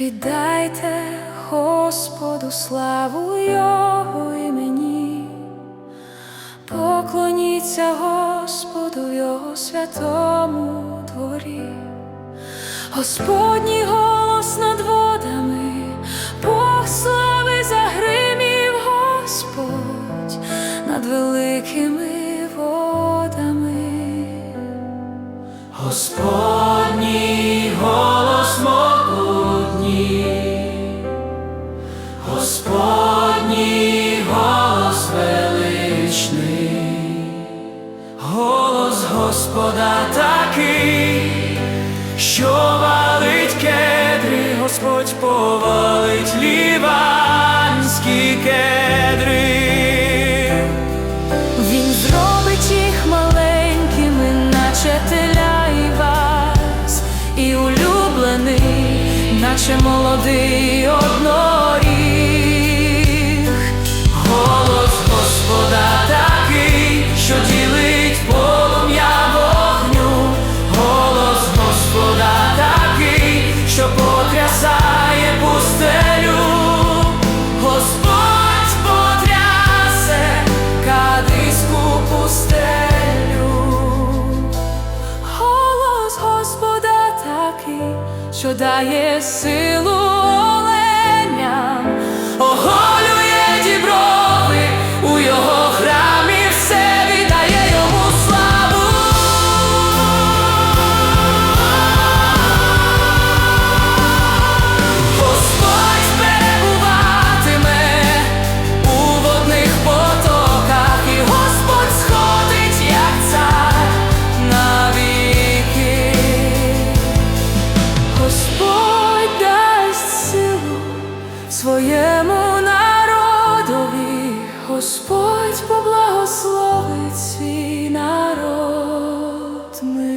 Віддайте Господу славу Його імені, поклоніться Господу Його святому дворі, Господній голос над водами, Бог слави загримів Господь над великими водами. Господній Господній голос величний, голос Господа такий, що валить кедри, Господь повалить ліванські кедри. Він зробить їх маленькими, наче теля і улюблений, наче молодий потрясає пустелю, Господь потрясе кадиську пустелю. Голос Господа такий, що дає силу оленям. Оголює своєму народові Господь поблагословить свій народ. Ми